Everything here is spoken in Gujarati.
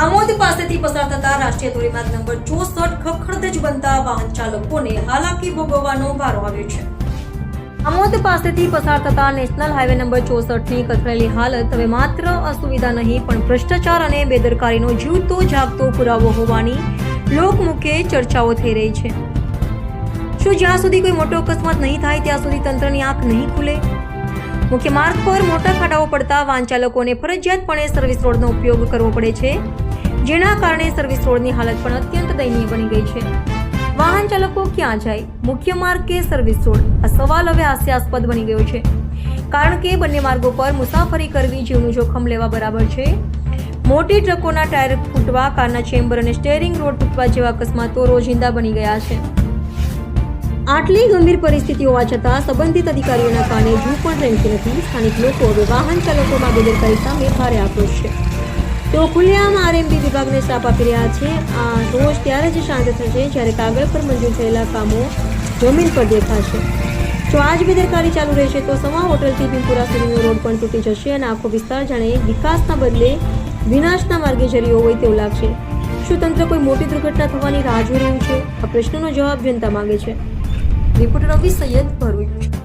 આમોદ પાસેથી પસાર થતા રાષ્ટ્રીય ધોરીમાર્ગ નંબર ચોસઠ ખખડધજ બનતા વાહન ચાલકોને હાલાકી ભોગવવાનો વારો આવ્યો છે. આમોદ પાસેથી પસાર થતા નેશનલ હાઈવે નંબર ચોસઠની કથળેલી હાલત હવે માત્ર અસુવિધા નહીં, પણ ભ્રષ્ટાચાર અને બેદરકારીનો જીવતો જાગતો પુરાવો હોવાની લોકમુખે ચર્ચાઓ થઈ રહી છે. શું જ્યાં સુધી કોઈ મોટો અકસ્માત નહીં થાય, ત્યાં સુધી તંત્રની આંખ નહીં ખુલે? મુખ્ય માર્ગ પર મોટા ખાડાઓ પડતા વાહન ચાલકોને ફરજિયાતપણે સર્વિસ રોડનો ઉપયોગ કરવો પડે છે. જેના કારણે સર્વિસ રોડની હાલત પણ અત્યંત દયનીય બની ગઈ છે. વાહન ચાલકો ક્યાં જાય? મુખ્ય માર્ગ કે સર્વિસ રોડ? આ સવાલ હવે હાસ્યાસ્પદ બની ગયો છે. કારણ કે બંને માર્ગો પર મુસાફરી કરવી જીવનું જોખમ લેવા બરાબર છે. મોટી ટ્રકોના ટાયર ફૂટવા, કારના ચેમ્બર અને સ્ટેરિંગ રોડ તૂટવા જેવા અકસ્માતો રોજિંદા બની ગયા છે. આટલી ગંભીર પરિસ્થિતિ હોવા છતાં સંબંધિત અધિકારીઓના કાને જૂ પણ રહેતી નથી. સ્થાનિક લોકો હવે વાહન ચાલકોમાં બેદરકારી સામે ભારે આક્રોશ છે. તેઓ ખુલ્લેઆમ આરએમપી વિભાગને સાપ આપી રહ્યા છે. આ રોજ ત્યારે જ શાંત થશે જ્યારે કાગળ પર મંજૂર થયેલા કામો જમીન પર દેખાશે. જો આજ બેદરકારી ચાલુ રહેશે તો સમા હોટલથી ભીમપુરા સુધીનો રોડ પણ તૂટી જશે અને આખો વિસ્તાર જાણે વિકાસના બદલે વિનાશના માર્ગે જઈ હોય તેવું લાગશે. શું તંત્ર કોઈ મોટી દુર્ઘટના થવાની રાહ જોઈ રહ્યું છે? આ પ્રશ્નનો જવાબ જનતા માંગે છે. રિપોર્ટર રવિ સૈયદ ભરૂચ.